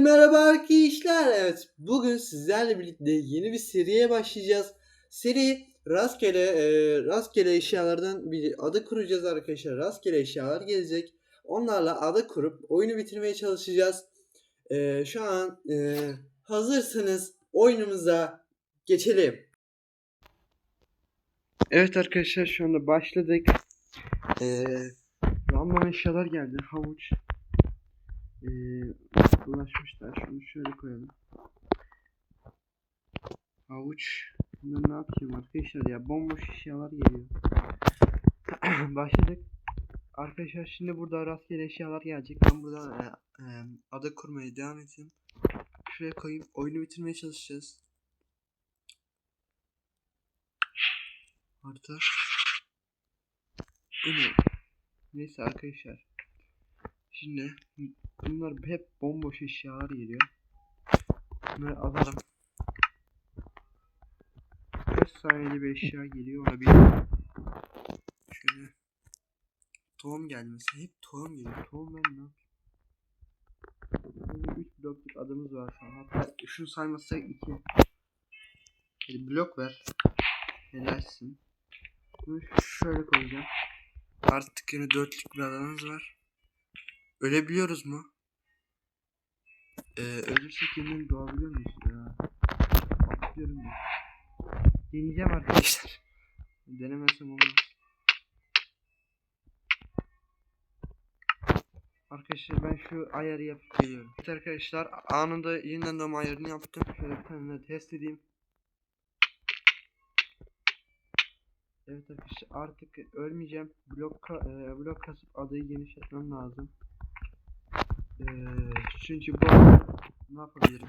Merhaba arkadaşlar. Evet, bugün sizlerle birlikte yeni bir seriye başlayacağız. Seri rastgele e, rastgele eşyalardan bir adı kuracağız arkadaşlar. Rastgele eşyalar gelecek. Onlarla adı kurup oyunu bitirmeye çalışacağız. E, şu an e, hazırsanız oyunumuza geçelim. Evet arkadaşlar şu anda başladık. E, random eşyalar geldi. Havuç, ee, ulaşmışlar. Şunu şöyle koyalım. Havuç. Bunları ne yapayım arkadaşlar ya? Bomboş eşyalar geliyor. Başladık. Arkadaşlar şimdi burada rastgele eşyalar gelecek. Ben burada e, e, ada kurmaya devam edeyim. Şuraya koyayım. Oyunu bitirmeye çalışacağız. Harita. Bu ne? Neyse arkadaşlar. Şimdi bunlar hep bomboş eşyalar geliyor. Bunları alalım. Kaç saniyeli bir eşya geliyor ona şöyle tohum gelmesi hep tohum geliyor. Tohum ben ne yapayım? Böyle 3 blokluk adımız var şu an. Hatta şunu saymazsak 2. Hadi blok ver. Helalsin. Bunu şöyle koyacağım. Artık yine dörtlük bir adamımız var. Ölebiliyoruz mu? Ee, ölürsek yeniden doğabiliyor muyuz ya? Deneyeceğim arkadaşlar. Denemezsem olmaz. Arkadaşlar ben şu ayarı yapıp geliyorum. Evet arkadaşlar anında yeniden doğma ayarını yaptım. Şöyle bir tane de test edeyim. Evet arkadaşlar artık ölmeyeceğim. Blok e, blok kasıp adayı genişletmem lazım. Ee, çünkü bu ne yapabilirim?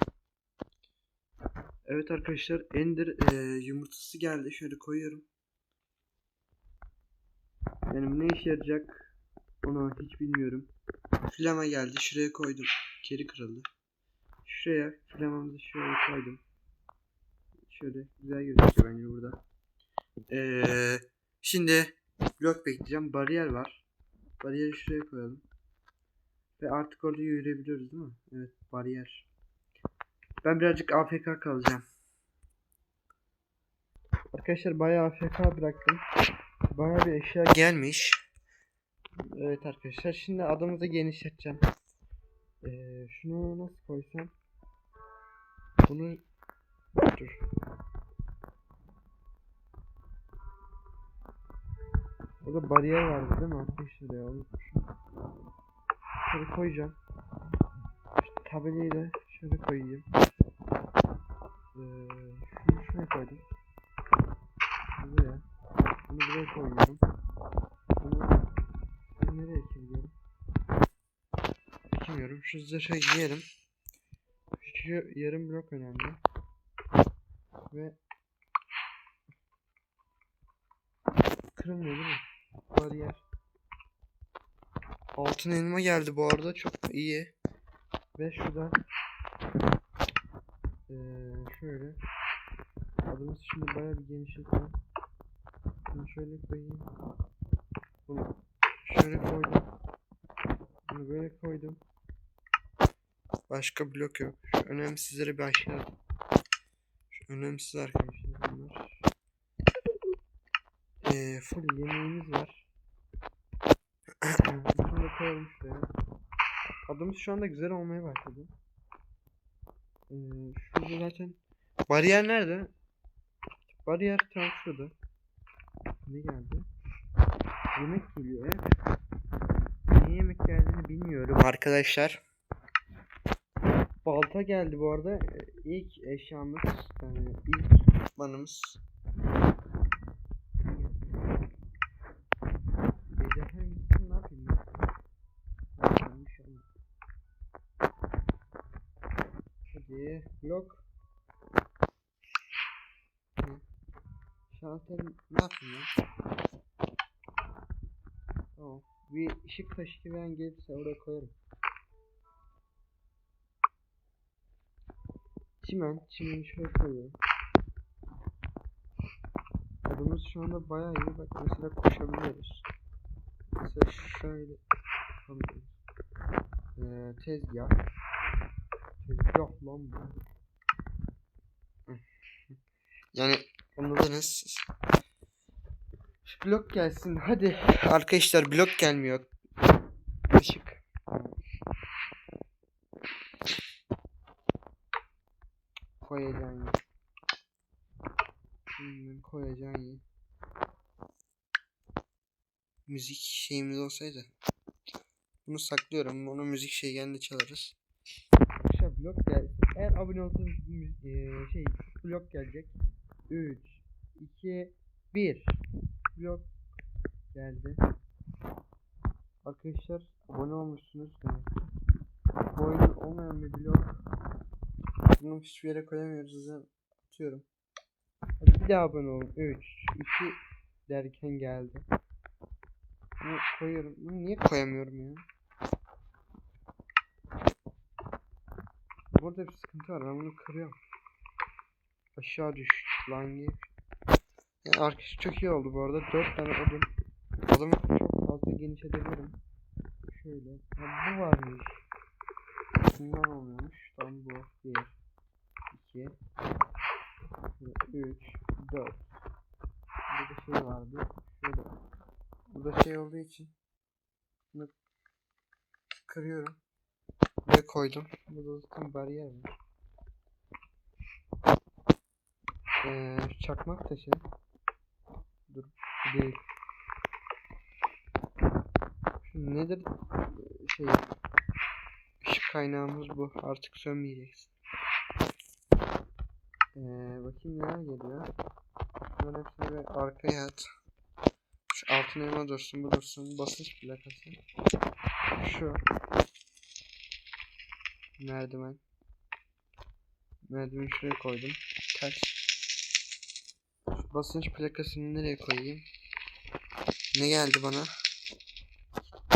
Evet arkadaşlar Ender e, yumurtası geldi. Şöyle koyuyorum. Benim ne işe yarayacak onu hiç bilmiyorum. Flama geldi. Şuraya koydum. Geri kırıldı. Şuraya flamamızı şöyle koydum. Şöyle güzel gözüküyor bence burada. Ee, şimdi blok bekleyeceğim. Bariyer var. Bariyeri şuraya koyalım. Ve artık orada yürüyebiliyoruz değil mi? Evet bariyer. Ben birazcık AFK kalacağım. Arkadaşlar bayağı AFK bıraktım. Bayağı bir eşya gelmiş. Evet arkadaşlar şimdi adamımızı genişleteceğim. Ee, şunu nasıl koysam? Bunu dur. Orada bariyer vardı değil mi arkadaşlar ya unutmuşum. Şöyle koyacağım. İşte tabelayı da şöyle koyayım. Ee, şunu şuraya koydum. Buraya. Bunu buraya koyuyorum. Bunu nereye ekiliyorum? Ekimiyorum. Şu zırhı giyelim. Şu yarım blok önemli. Ve kırılmıyor değil mi? Bariyer. Altın elma geldi bu arada çok iyi. Ve şuradan ee, şöyle adımız şimdi bayağı bir genişletelim. Bunu şöyle koyayım. Bunu şöyle koydum. Bunu böyle koydum. Başka blok yok. Şu önemsizleri bir aşağı. Şu önemsiz arkadaşlar bunlar. Ee, full yemeğimiz var. Koyalım şuraya. Adımız şu anda güzel olmaya başladı. Ee, şurada zaten bariyer nerede? Bariyer tam şurada. Ne geldi? Yemek geliyor evet. Niye yemek geldiğini bilmiyorum arkadaşlar. Balta geldi bu arada. Ee, İlk eşyamız, yani ilk banımız. Ejderha gitsin ne yapayım ben? Yanlış oldu. Hadi blok. Hı. Şalter ne yapayım ya? Bir ışık taşı gibi gelirse oraya koyarım. Çimen, çimeni şöyle koyuyorum. Adımız şu anda bayağı iyi. Bak mesela koşabiliyoruz. Mesela şöyle Ee, tezgah. Yok lan bu. Yani anladınız siz. Şu blok gelsin hadi. Arkadaşlar blok gelmiyor. Işık. Koyacağım ya. Koyacağım ya. Müzik şeyimiz olsaydı. Bunu saklıyorum. Onu müzik şey geldi çalarız. Arkadaşlar blok geldi. Eğer abone olsanız mü- eee, şey blok gelecek. 3 2 1 Blok geldi. Arkadaşlar abone olmuşsunuz demek ki. Bu oyun olmayan bir blok. Bunu hiçbir yere koyamıyoruz. Yüzden atıyorum. Hadi bir daha abone olun. 3 2 derken geldi. Bunu koyuyorum. Bunu niye koyamıyorum ya? Burada bir sıkıntı var. Ben bunu kırıyorum. Aşağı düş. Lan gir. Yani arkadaş çok iyi oldu bu arada. 4 tane odun. Odamı çok fazla genişletebilirim. Şöyle. Ha, bu varmış. Bundan olmuyormuş. Tam bu. 1 2 3 4 Burada şey vardı. Şöyle. Burada şey olduğu için bunu kırıyorum. Buraya koydum. Burada zaten bariyer var. Ee, çakmak taşı. Dur, bu değil. Şu nedir? Şey, ışık kaynağımız bu. Artık sönmeyeceksin. Ee, bakayım neler geliyor. Bunların hepsini böyle arkaya at. Şu altın elma dursun, bu dursun. Basınç plakası. Şu. Merdiven. Merdiveni şuraya koydum. Ters. Şu basınç plakasını nereye koyayım? Ne geldi bana?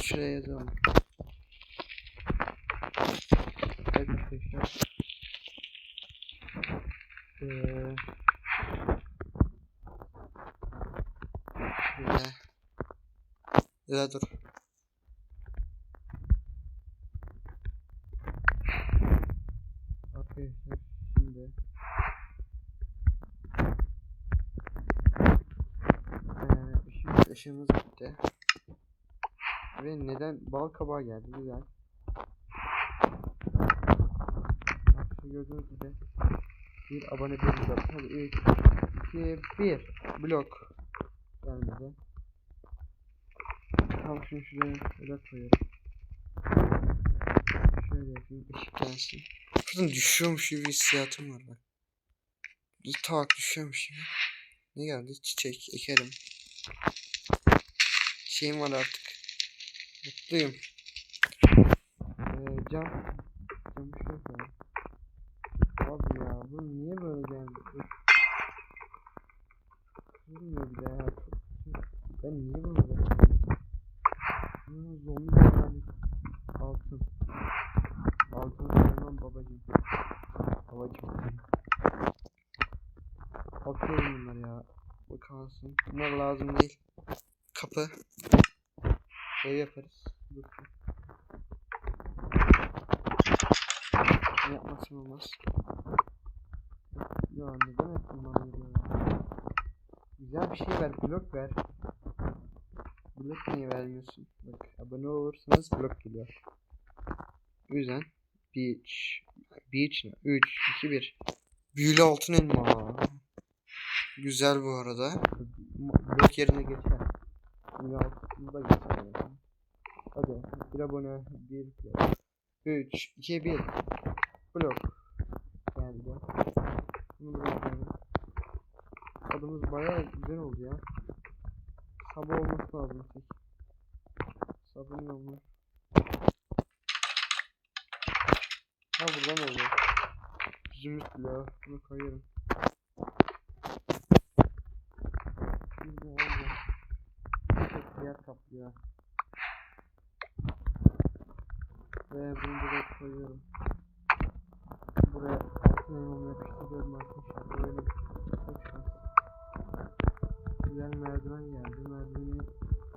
Şuraya yazalım. Arkadaşlar. Ee, şöyle. Ya dur. Arkadaşlar şimdi Ee, ışık, ışığımız bitti. Ve neden bal kabağı geldi güzel. Bak şu gördüğünüz gibi bir abone bir blok. Hadi 3 2 1 blok gelmedi. Tamam şunu şuraya şöyle koyuyorum. Şöyle yapayım ışık gelsin. Şuradan düşüyormuş gibi hissiyatım var bak. Bir tak düşüyormuş gibi. Ne geldi? Çiçek ekerim. Şeyim var artık. Mutluyum. Ee, cam. Cam koyalım. Abi ya bu niye böyle geldi? Bir de ya. Ben niye böyle geldim? Hmm, zombi yani. Altın. Altın sevmem babacım. Babacım. Atıyorum bunları ya. Bu kalsın. Bunlar lazım değil. Kapı. Ev yaparız. Dur. Ne yapmasın olmaz. Ya neden hep? Güzel bir şey ver. Blok ver. Blok niye vermiyorsun? Bak abone olursanız blok geliyor. O yüzden Beach Beach ne? 3 2 1 Büyülü altın elma. Güzel bu arada. Blok yerine geçer. Büyülü altın da geçer. Hadi bir abone bir 3 2 1 Blok geldi. Bunu bırakalım. Adımız bayağı güzel oldu ya. Sabah olması lazım tek. Sabun yok mu? Ha buradan oluyor. Zümrüt bile bunu koyuyorum. Şimdi oldu. Çok yer kaplıyor. Ve bunu buraya koyuyorum. Buraya altın elmamı yapıştırıyorum arkadaşlar. Böyle çok şans. Güzel merdiven geldi. Merdiveni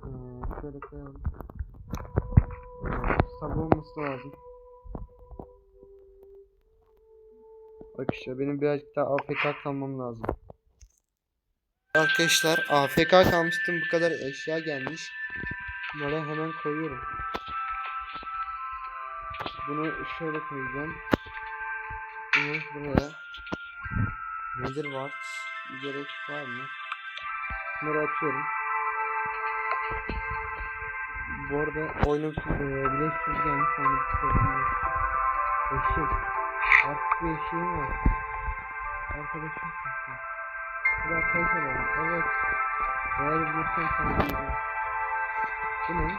eee, şöyle koyalım. Eee, sabah olması lazım. İşte benim birazcık daha AFK kalmam lazım. Arkadaşlar AFK kalmıştım bu kadar eşya gelmiş. Bunları hemen koyuyorum. Bunu şöyle koyacağım. Bunu buraya. Nedir var? Gerek var mı? Bunları atıyorum. Bu arada oyunun e, Blaze gelmiş onu bir sorayım. Eşek. Artık bir eşeğim var. Arkadaşım sesi. Bir arkadaş olalım. Evet. Eğer bulursam sana diyeceğim. Bu ne?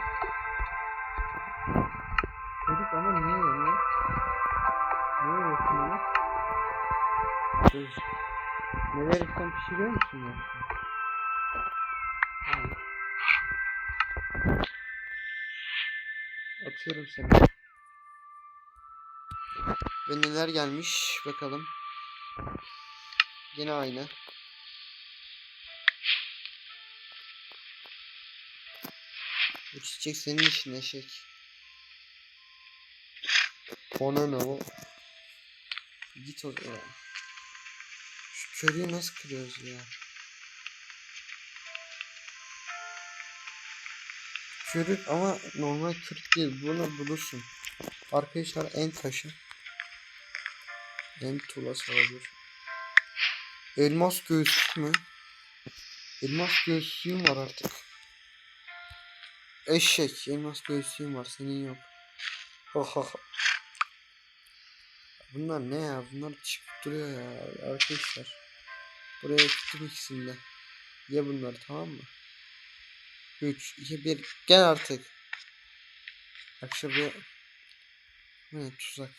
Çocuk ama niye yanıyor? Niye yiyorsun onu? Kız. Ne verirsen pişiriyor musun ya? Atıyorum seni. Ve neler gelmiş bakalım. Yine aynı. Bu çiçek senin işin eşek. Ona o? Git oraya. Şu körüyü nasıl kırıyoruz ya? Körük ama normal kürk değil. Bunu bulursun. Arkadaşlar en taşı. En tuğlası olabilir. Elmas göğüslük mü? Elmas göğüslüğüm var artık. Eşek. Elmas göğüslüğüm var. Senin yok. Oha. Bunlar ne ya? Bunlar çıkıp duruyor ya arkadaşlar. Buraya tuttum ikisini de. Ye bunları tamam mı? 3, 2, 1. Gel artık. Bak şuraya. Bu ne tuzak.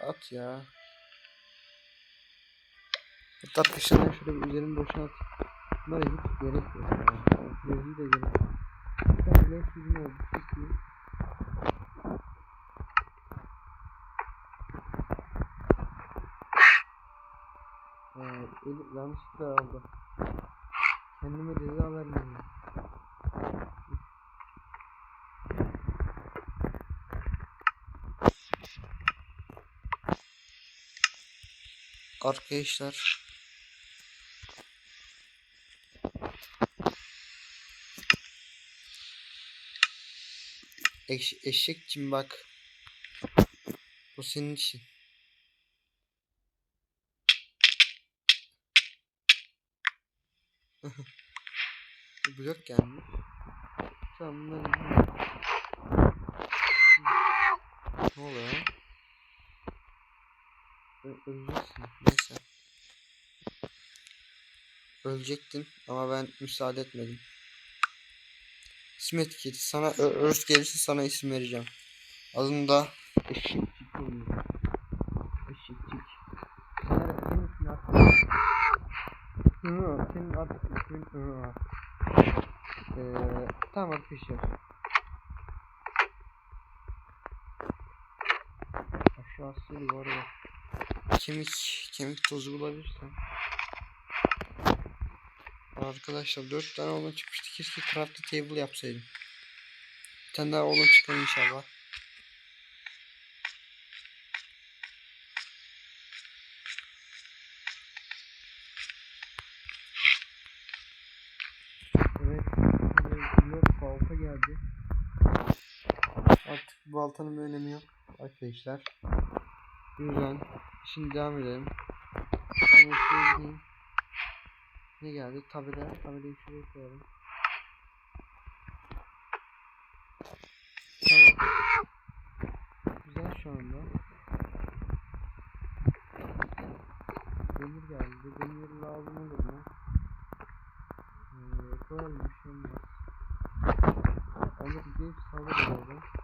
At ya. Hatta arkadaşlar ben şöyle bir üzerini boşalt. Bunlara hiç gerek yok ya. Gözü de gerek yok. Tane bile sizin oldu. Çok eli yanlışlıkla aldı. Kendime ceza vermiyorum. Arkadaşlar Eş, eşekçim bak. Bu senin için. Blok gelmiş. Tamam bunları Ne oluyor? Öleceksin. Neyse. Ölecektin ama ben müsaade etmedim. İsim etiketi. Sana örs gelirse sana isim vereceğim. Adını da. Eşekçik. Eğer senin ismin artık... Senin artık ismin... Ee, tamam arkadaşlar. Aşağısı bu arada. Kemik, kemik tozu bulabilirsem. Arkadaşlar 4 tane olan çıkmıştı. Keşke crafty table yapsaydım. Bir tane daha olan çıkar inşallah. Evet. Blok balta geldi. Baltanın bir önemi yok arkadaşlar. Güzel. Şimdi devam edelim. Ne geldi? Tabela. Tabelayı şuraya koyalım. Tamam. Güzel şu anda. Demir geldi. Demir lazım olur mu? Ee, koyalım bir şey olmaz. Alır bir sağlar orada.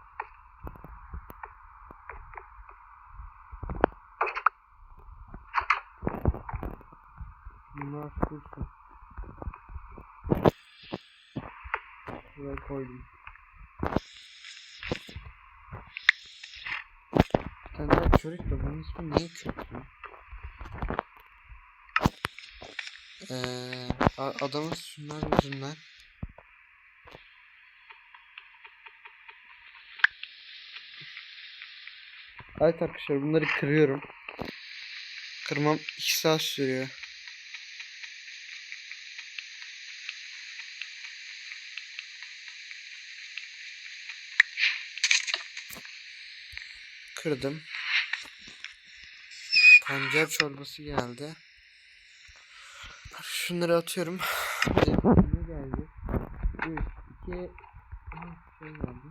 Dursun. Buraya koydum. Bir tane daha çörek de bunun ismi niye köklü? Eee a- adamın şunlar yüzünden Evet arkadaşlar bunları kırıyorum. Kırmam 2 saat sürüyor. Kırdım. Pancar çorbası geldi. Şunları atıyorum. Hadi. Ne geldi? 3, 2, şey geldi.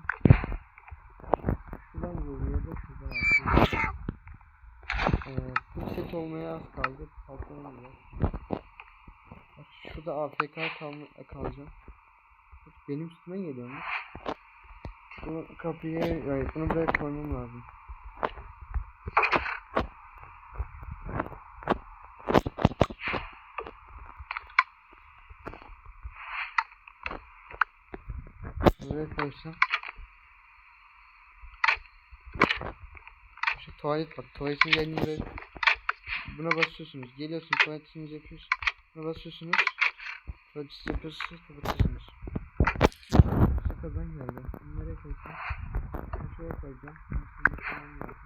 Şuradan geliyor da şuradan atıyor. Ee, full set olmaya az kaldı. Bak şurada AFK kalma, kalacağım. Benim üstüme geliyor mu? Bu kapıyı, yani bunu buraya koymam lazım. Buraya koysam. Şu tuvalet bak. Tuvaletin yerine buna basıyorsunuz. Geliyorsun tuvaletinizi yapıyorsun. Buna basıyorsunuz. Tuvaletinizi yapıyorsunuz. Kapatıyorsunuz. Şu kazan geldi. Şuraya koyacağım. Şuraya koymam lazım.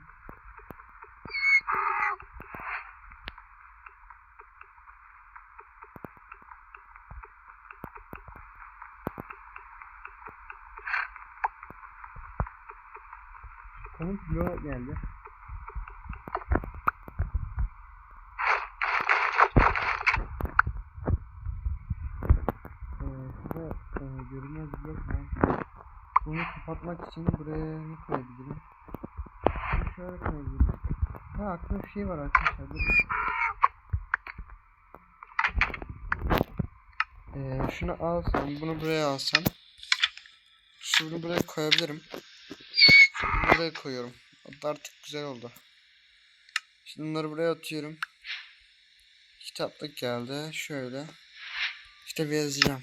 Konuk bloğu geldi. Ee, şurada e, görünmez blok var. Bunu kapatmak için buraya ne koyabilirim? Şöyle koyabilirim. Ha aklımda bir şey var arkadaşlar. Dur. Ee, şunu alsam, bunu buraya alsam. Şunu buraya koyabilirim. Buraya koyuyorum. Artık güzel oldu. Şimdi bunları buraya atıyorum. Kitaplık geldi. Şöyle. İşte bir yazacağım.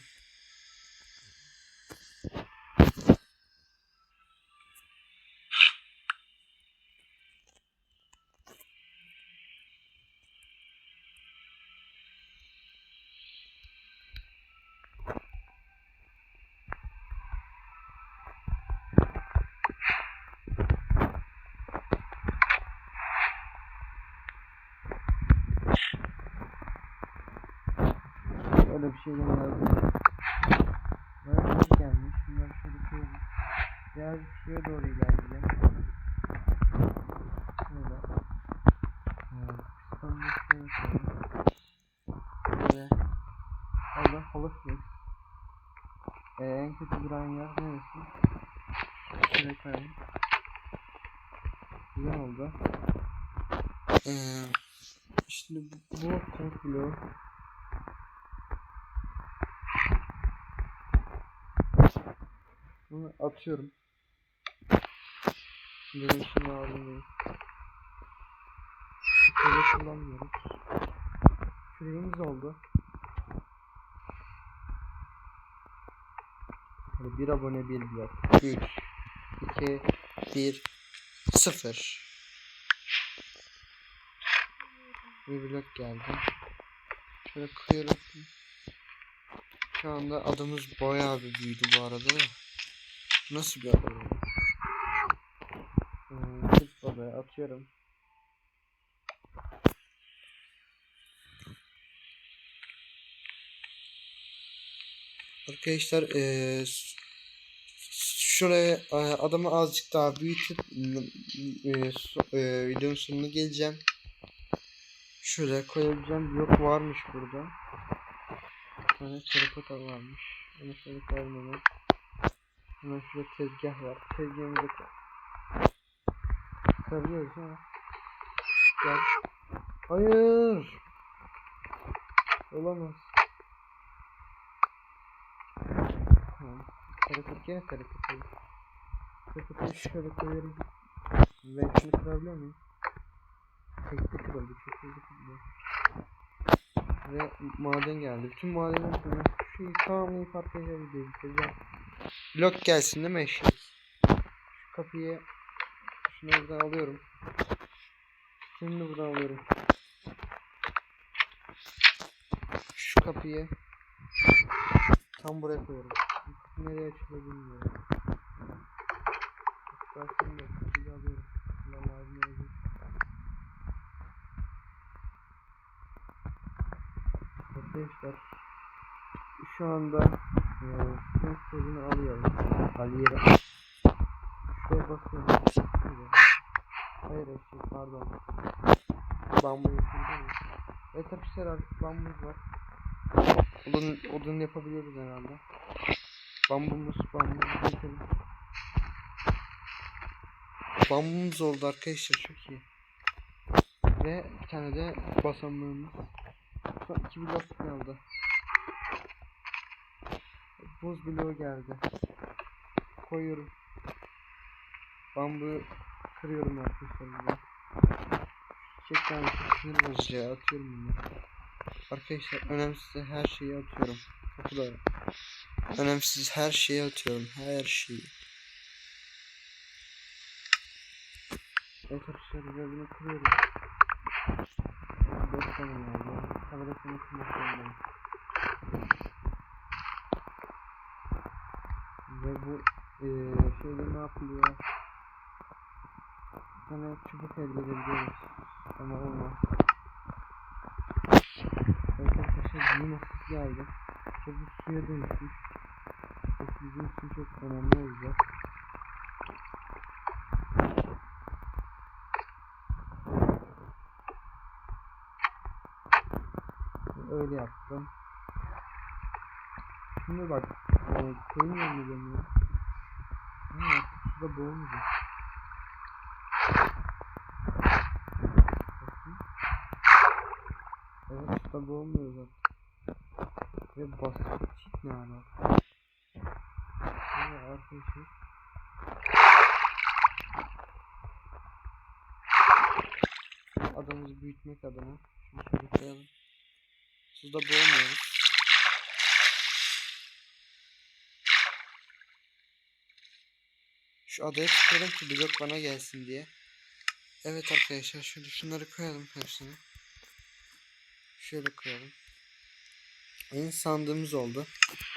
Öyle bir şeyden yazdım. Böyle bir gelmiş. Şunları şöyle koyalım. Biraz şuraya doğru ilerleyelim. Şöyle. Şöyle. Orada halı flex. Ee, en kötü duran yer neresi? Şuraya koyalım. Güzel oldu. Ee, şimdi bu, bu komut bloğu Bunu atıyorum. Benim şunu Şöyle kullanmıyoruz. Küreğimiz oldu. Hadi bir abone bir blok. 3 2 1 0 Bir blok geldi. Şöyle koyuyorum. Şu anda adımız bayağı bir büyüdü bu arada da. Nasıl bir adam? Hmm, odaya atıyorum. Arkadaşlar eee şuraya e, adamı azıcık daha büyütüp e, so- e, videonun sonuna geleceğim. Şöyle koyabileceğim yok varmış burada. Bir tane terikota varmış. Onu şöyle koyalım hemen. Hemen şurada tezgah var. Tezgahımızı. Sarıyoruz ha. Gel. Hayır. Olamaz. Tamam. Karakot gene karakot. Karakot'u şöyle koyuyorum. Ben şunu kırabiliyor muyum? Tekte kırıldı. Kırıldı. Ve maden geldi. Bütün madenler sonra şu şeyi tamamlayıp arkadaşlar videoyu bitireceğim. Blok gelsin değil mi eşek? Şu kapıyı şunu buradan alıyorum. Şimdi buradan alıyorum. Şu kapıyı tam buraya koyuyorum nereye açılıyor bilmiyorum. Başlayayım da kutuyu alıyorum. Buna lazım olacak. Arkadaşlar şu anda e, sözünü alıyorum. Aliye Şuraya bakıyorum. Hayır şey pardon. Bambu yapıldı mı? Evet arkadaşlar artık bambumuz var. Odun, odun yapabiliriz herhalde. Bambumuz bambumuz. Bambumuz oldu arkadaşlar çok iyi. Ve bir tane de basamağımız. Şu an iki blok kaldı. Buz bloğu geldi. Koyuyorum. Bambu kırıyorum arkadaşlar burada. Çiçek tanesi sinir bozucu atıyorum bunları. Arkadaşlar önemsiz her şeyi atıyorum. Da önemsiz her şeyi atıyorum. Her şeyi. Arkadaşlar bunu kırıyorum. Dört tane oldu. Kamerasını kırmak zorundayım. Ve bu eee şeyde ne yapılıyor? Bir tane çubuk elde edebiliyoruz. Ama olmaz. Arkadaşlar yine geldi. Çabuk suya dönüşmüş. Bu bizim için çok önemli olacak. Öyle yaptım. Şimdi bak, e, şeyin yanına dönüyor. Ha, artık suda boğulmayacak. Evet, suda boğulmuyor zaten. Ve basit çit ne alaka? Evet arkadaşlar. Adamımızı büyütmek adına. Şunu şöyle koyalım. Suda boğulmuyoruz. Şu adaya tıklayalım ki blok bana gelsin diye. Evet arkadaşlar şöyle şunları koyalım hepsini. Şöyle koyalım. En sandığımız oldu.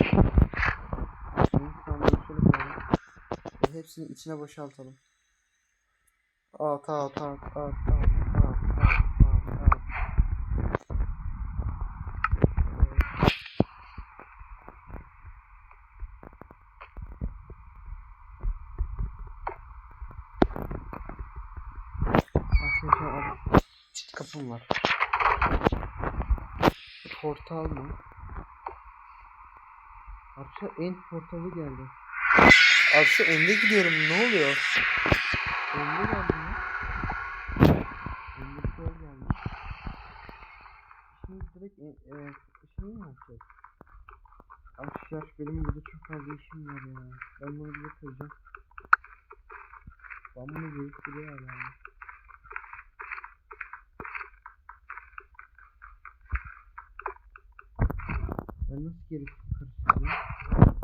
En sandığımız şöyle koyalım. Ve hepsini içine boşaltalım. At at at at at. Çift kapım var. Portal mı? Arkadaşlar end portalı geldi. Arkadaşlar ende gidiyorum ne oluyor? Ende geldi mi? Bir şey geldi. Şimdi direkt e, e, şey mi yapacağız? Arkadaşlar benim burada çok fazla işim var ya. Ben bunu bir de kıracağım. Ben bunu geliştiriyor hala. Ben nasıl geri karıştırıyorum?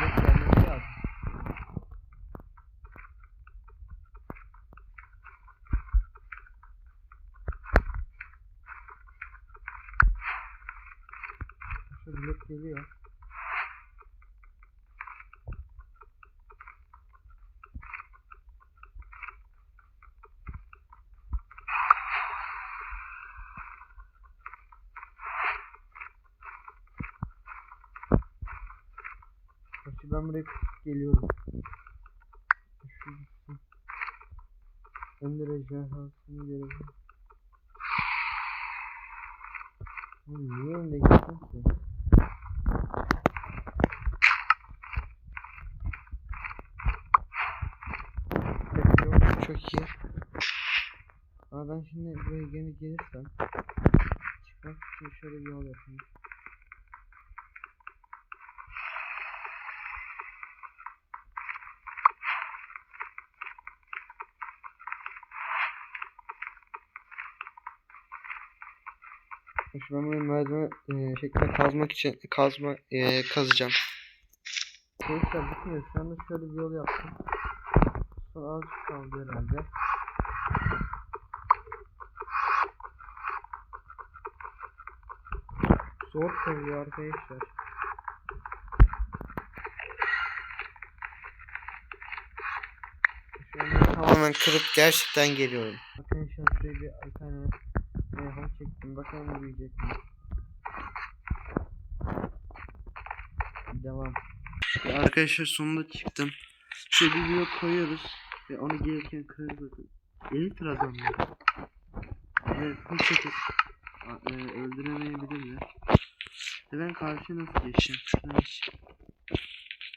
Yok gelmesi lazım. Şu blok geliyor. Gerçi ben buraya kısıp geliyorum. Şu gitsin. Ben de ejderhasını görebilirim. Oğlum niye önde gittin ki? Çok iyi. Ama ben şimdi buraya gene gelirsem çıkmak için şöyle bir yol yapayım. Şu ben buraya merdiven e, şeklinde kazmak için kazma e, kazacağım. Gençler bitmiyor. Şu anda şöyle bir yol yaptım. Son azıcık kaldı herhalde. Zor kalıyor arkadaşlar. Şu anda tamamen kırıp gerçekten geliyorum. Arkadaşlar şöyle bir bir tane e, halı çektim. gittim. Bakalım büyüyecek mi? Devam. Ve arkadaşlar sonunda çıktım. Bir blok koyuyoruz. Ve onu gelirken kırarız bakın. 50 trabzonlar. Ve full çatız. A- E, öldüremeyebilirler. Ve ben karşıya nasıl geçeceğim? Şuradan geç.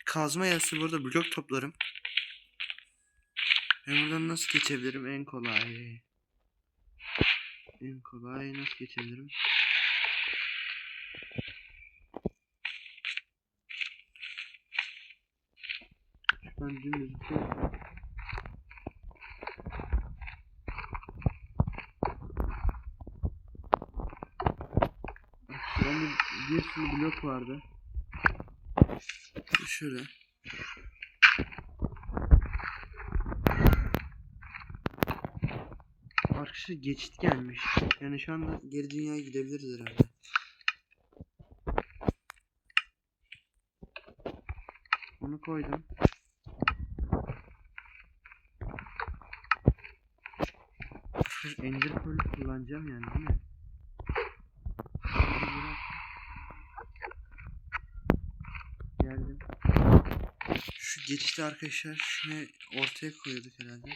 Kazma yazısı burada blok toplarım. Ben buradan nasıl geçebilirim en kolay? En kolay nasıl geçebilirim? Şuradan dümdüz. Şurada bir sürü blok vardı. Şöyle. Arkadaşlar geçit gelmiş. Yani şu anda geri dünyaya gidebiliriz herhalde. Onu koydum. Ender Pearl kullanacağım yani değil mi? Geldim. Şu geçişte arkadaşlar şunu ortaya koyuyorduk herhalde.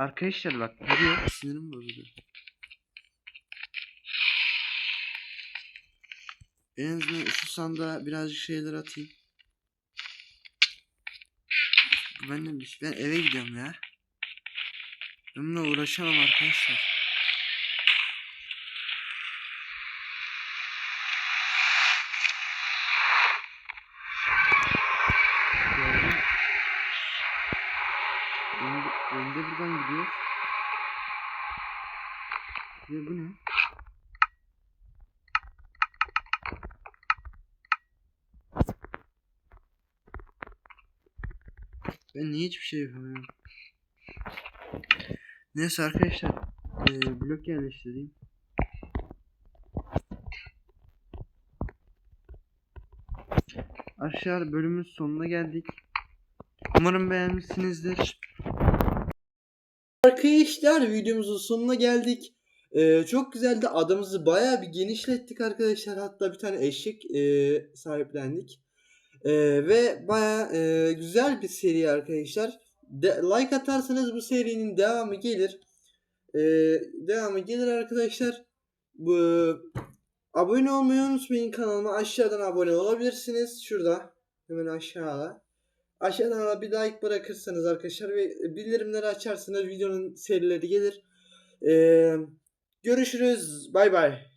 Arkadaşlar bak duruyor sinirim bozuluyor. En azından şu sandığa birazcık şeyler atayım. Ben de bir- ben eve gidiyorum ya. Bununla uğraşamam arkadaşlar. Gördüm. Önde, önde gidiyoruz. Ve bu ne? Ben niye hiçbir şey yapamıyorum? Neyse arkadaşlar. eee, blok yerleştireyim. Arkadaşlar bölümün sonuna geldik. Umarım beğenmişsinizdir. Arkadaşlar videomuzun sonuna geldik. Ee, çok güzeldi. Adamızı bayağı bir genişlettik arkadaşlar. Hatta bir tane eşek e, sahiplendik. Ee, ve bayağı e, güzel bir seri arkadaşlar. De- like atarsanız bu serinin devamı gelir. Ee, devamı gelir arkadaşlar. Bu abone olmayı unutmayın kanalıma. Aşağıdan abone olabilirsiniz. Şurada. Hemen aşağıda. Aşağıdan da bir like bırakırsanız arkadaşlar ve bildirimleri açarsanız videonun serileri gelir. Ee, görüşürüz. Bay bay.